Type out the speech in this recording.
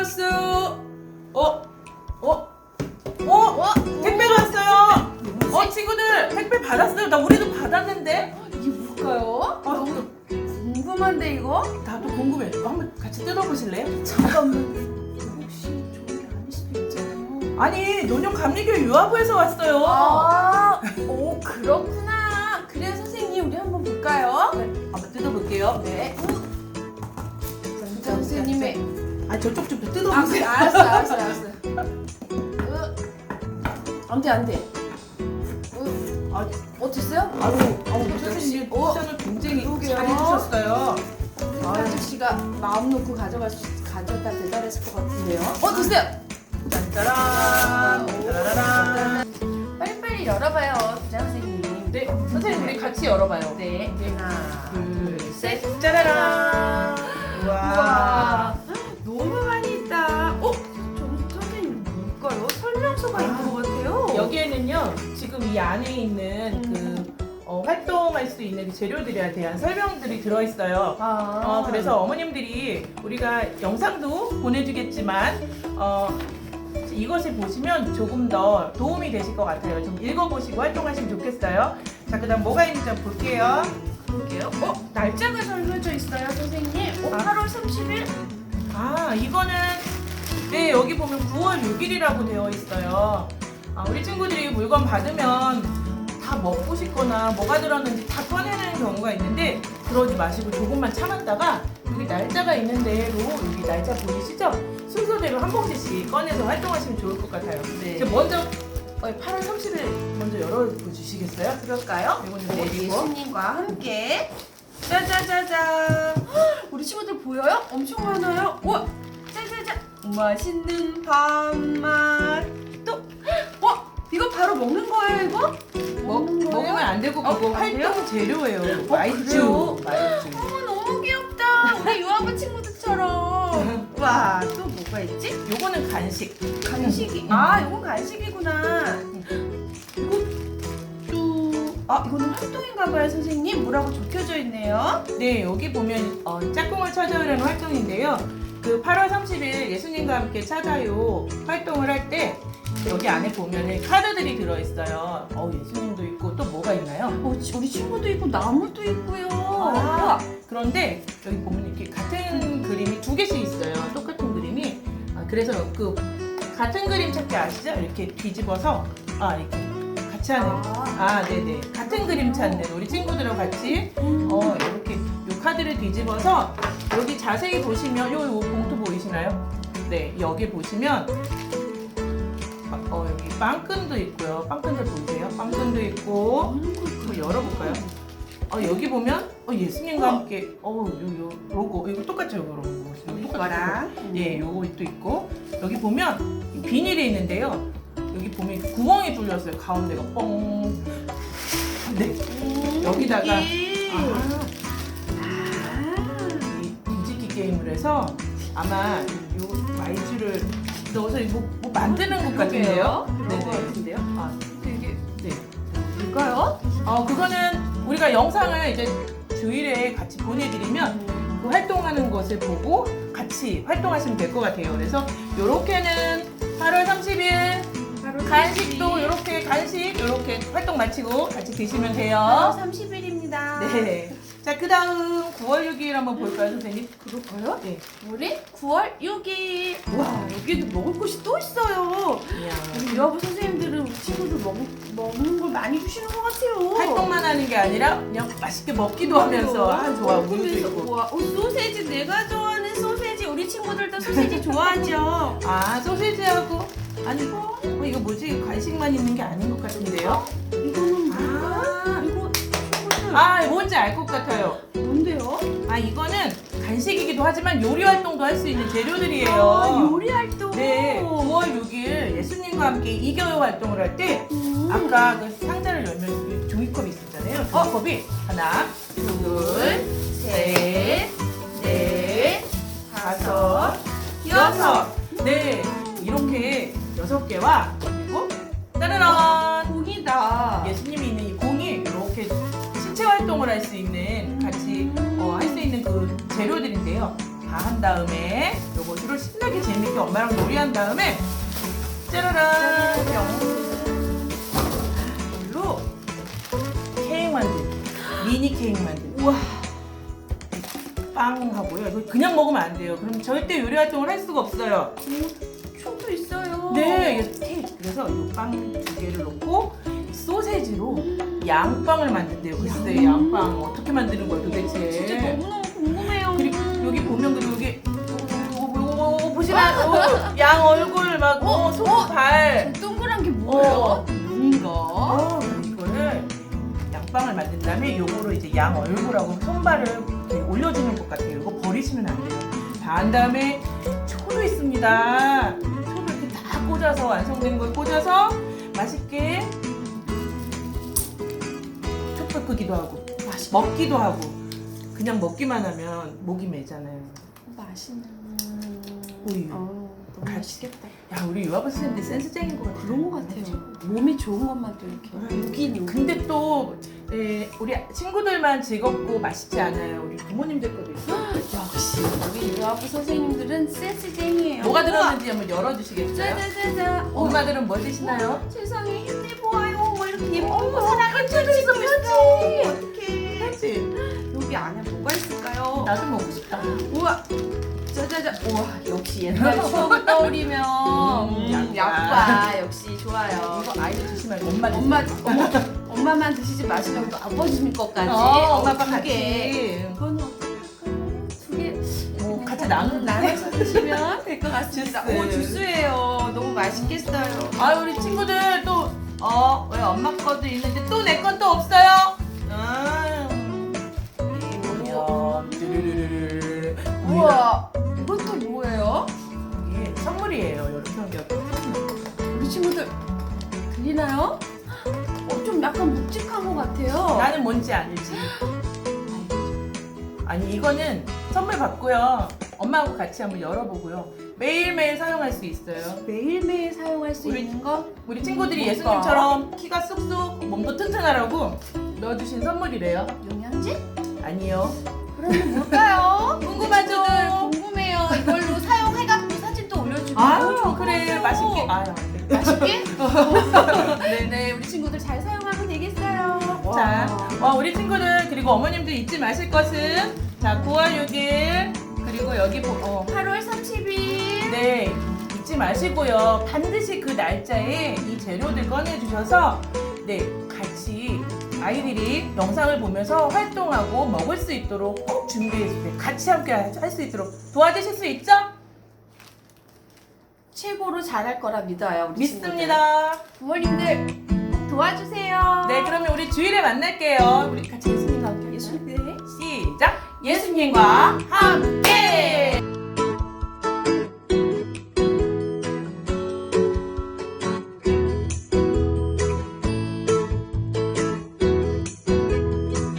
왔어요. 어? 어? 어? 어? 택배가 왔어요. 어 친구들 택배 받았어요. 나 우리도 받았는데. 이게 뭘까요? 아, 너무 궁금한데 이거? 나도 궁금해. 어, 한번 같이 뜯어보실래요? 잠깐만. 혹시 좋은 게 아닐 수도 있잖아요. 아니 노년 감리교회 유아부에서 왔어요. 아, 오 그렇구나. 그래요 선생님 우리 한번 볼까요? 네, 한번 뜯어볼게요. 네. 선생님의 아 저쪽 좀더 아, 그래, 뜯어보세요. 알았어, 알았어, 알았어. 으, 안 돼, 안 돼. 으, 아, 어땠어요? 아유, 아유, 역시, 선생님 어, 추천을 굉장히 그러게요. 잘해주셨어요. 우리 아저씨가 마음 놓고 가져갈 수, 가져다 대단했을 것 같은데요. 어, 됐어요. 짠짜란, 짜라라란. 빨리빨리 열어봐요, 부자 선생님. 네, 선생님 우리 같이 열어봐요. 네. 하나, 둘, 셋, 짜라란. 우와, 와. 이 안에 있는 그 어, 활동할 수 있는 그 재료들에 대한 설명들이 들어있어요. 아, 어, 그래서 어머님들이 우리가 영상도 보내주겠지만, 어, 이것을 보시면 조금 더 도움이 되실 것 같아요. 좀 읽어보시고 활동하시면 좋겠어요. 자, 그 다음 뭐가 있는지 한번 볼게요. 볼게요. 어, 날짜가 설명져 있어요, 선생님. 어, 아. 8월 30일? 아, 이거는, 네, 여기 보면 9월 6일이라고 되어 있어요. 아, 우리 친구들이 물건 받으면 다 먹고 싶거나 뭐가 들었는지 다 꺼내는 경우가 있는데, 그러지 마시고 조금만 참았다가, 여기 날짜가 있는 대로, 여기 날짜 보이시죠? 순서대로 한 봉지씩 꺼내서 활동하시면 좋을 것 같아요. 네. 이제 먼저, 어, 8월 30일 먼저 열어주시겠어요? 그럴까요? 이거는 네, 내리고. 예수님과 함께 짜자자자 우리 친구들 보여요? 엄청 많아요 와 짜자자 맛있는 밥맛 안 되고, 어, 그거? 활동 재료예요. 그래요? 마이쮸. 마이쮸. 어머 너무 귀엽다 우리 유아부 친구들처럼 와 또 뭐가 있지? 요거는 간식. 간식이 아 이건 간식이구나 이것도 아 이거는 활동인가 봐요 선생님 뭐라고 적혀져 있네요 네, 여기 보면 어, 짝꿍을 찾아오려는 활동인데요. 그 8월 30일 예수님과 함께 찾아요 활동을 할 때 여기 안에 보면 카드들이 들어있어요. 어, 예수님도 있고 또 뭐가 있나요? 어, 지- 우리 친구도 있고 나무도 있고요. 아, 그런데 여기 보면 이렇게 같은 그림이 두 개씩 있어요. 똑같은 그림이. 아, 그래서 그 같은 그림 찾기 아시죠? 이렇게 뒤집어서 아 이렇게 같이 하는. 아, 네네. 같은 그림 찾는 우리 친구들하고 같이 어 이렇게 요 카드를 뒤집어서 여기 자세히 보시면 요, 요 봉투 보이시나요? 네 여기 보시면 빵끈도 있고요. 빵끈들 보이세요? 빵끈도 있고 한번 열어볼까요? 어 여기 보면 어 예수님과. 함께 어 요요 로고 이거 똑같죠 요거 로고 이거랑 예 요거 또 있고 여기 보면 비닐이 있는데요. 여기 보면 구멍이 뚫렸어요. 가운데가 뻥. 네. 음, 여기다가- 아, 아. 이 뒤집기 게임을 해서 아마 요 마이쮸를 넣어서 이거 뭐 만드는 것 같은데요? 그런 거 네네. 같은데요? 아, 되게 네. 뭘까요? 어, 그거는 우리가 영상을 이제 주일에 같이 보내드리면 그 활동하는 것을 보고 같이 활동하시면 될 것 같아요. 그래서 요렇게는 8월 30일 바로 간식도 요렇게 간식 요렇게 활동 마치고 같이 드시면 8월 돼요. 30일입니다. 네. 자, 그 다음 9월 6일 한번 볼까요, 선생님? 그럴까요? 네. 우리 9월 6일. 와 여기도 먹을 것이 또 있어요. 우리 유아부 선생님들은 우리 친구들 먹, 먹는 걸 많이 주시는 것 같아요. 활동만 하는 게 아니라 그냥 맛있게 먹기도 하면서 아 좋아 우유도 있고 와, 어, 소세지 내가 좋아하는 소세지 우리 친구들도 소세지 좋아하죠. 아 소시지하고 아니 어, 이거 뭐지 간식만 있는 게 아닌 것 같은데요 이거는 아, 이거 친구들 아 뭔지 알 것 같아요 뭔데요? 아 이거는 간식이기도 하지만 요리 활동도 할 수 있는 재료들이에요 아, 요리 활동. 네 9월 6일 예수님과 함께 이겨요 활동을 할때 음. 아까 그 상자를 열면 이 종이컵이 있었잖아요 종이컵이 하나 둘, 셋, 넷, 다섯 여섯 네 이렇게 여섯 개와 그리고 따라란 공이다. 예수님이 할 수 있는 같이 어, 할 수 있는 그 재료들인데요. 다 한 다음에 요거를 신나게 재밌게 엄마랑 놀이한 다음에 짜라란 이걸로 케이크 만들기. 미니 케이크 만들기. 우와. 빵 하고요. 이거 그냥 먹으면 안 돼요. 그럼 절대 요리 활동을 할 수가 없어요. 춤도 있어요. 네 이게 케이크. 그래서 이 빵 두 개를 넣고 소세지로 양빵을 만든대요 글쎄 양빵 어떻게 만드는 거야 도대체 진짜 너무너무 궁금해요. 그리고 여기 보면 그리고 여기 오, 오, 오, 보시면 오, 양 얼굴 막 어, 어, 손발 동그란 게 뭐예요? 어. 눈인가? 어, 이거를 양빵을 만든 다음에 요거로 이제 양 얼굴하고 손발을 이렇게 올려주는 것 같아요. 이거 버리시면 안 돼요. 다 한 다음에 초도 있습니다. 초를 이렇게 다 꽂아서 완성된 걸 꽂아서 맛있게 끄기도 하고 먹기도 하고 그냥 먹기만 하면 목이 메잖아요. 맛있는. 우유. 어, 너무 같이. 맛있겠다. 야 우리 유아부 선생님들 센스쟁인 것 같아요. 그런 것 같아요. 몸이 좋은 것만 또 이렇게 요긴 요긴. 근데 또 에, 우리 친구들만 즐겁고 맛있지 않아요. 우리 부모님들 것도 있어요. 역시 우리 유아부 선생님들은 센스쟁이에요. 뭐가 들었는지 한번 열어주시겠어요? 짜자자자. 엄마들은 뭐 드시나요? 세상에 힘내 보아요. 예쁜 어, 거 사랑해 펼치. 펼쳐. 어떡해. 그렇지. 여기 안에 뭐가 있을까요? 나도 먹고 싶다. 우와. 짜자자. 우와 역시 옛날 추억을 떠올리면 음, 음, 약과. 약과 역시 좋아요. 이거 아이들 드시면 엄마 엄마. 어머, 엄마만 드시지 마시고 또 아버지 것까지. 어, 엄마 아빠 두 개. 같이. 그거는 어떡할까요? 두 개. 뭐 같이 나누 나눠서 드시면 될 것 같습니다. 주스. 오 주스예요. 너무 맛있겠어요. 아 우리 친구들 또 어, 왜 거도 있는데 또 내 건 또 없어요? 아. 우와. 뚜루루루루. 우와. 이건 또 뭐예요? 이게 선물이에요. 이렇게 생겼. 우리 친구들 들리나요? 어, 좀 약간 묵직한 것 같아요. 나는 뭔지 알지. 아니 이거는 선물 받고요. 엄마하고 같이 한번 열어보고요. 매일매일 사용할 수 있어요. 매일매일 사용할 수 우리- 있는 거? 우리 친구들이 뭘까? 예수님처럼 키가 쑥쑥 몸도 튼튼하라고 넣어주신 선물이래요. 영양제? 아니요. 그러면 뭘까요? 궁금하죠? 궁금해요. 이걸로 사용해갖고 사진도 올려주고. 아유 그래 맛있게. 아유 안 돼. 맛있게? 네네. 네, 우리 친구들 잘 사용하면 되겠어요. 자, 와, 우리 친구들 그리고 어머님들 잊지 마실 것은 자 9월 6일 그리고 여기 보, 어, 8월 30일. 네 잊지 마시고요 반드시 그 날짜에 이 재료들 꺼내 주셔서 네 같이 아이들이 영상을 보면서 활동하고 먹을 수 있도록 꼭 준비해 주세요 같이 함께 할 수 있도록 도와주실 수 있죠? 최고로 잘할 거라 믿어요. 우리. 믿습니다 부모님들 꼭 도와주세요. 네 그러면 우리 주일에 만날게요 우리 같이 예수님과 함께 예수님. 네. 시작 예수님과 함께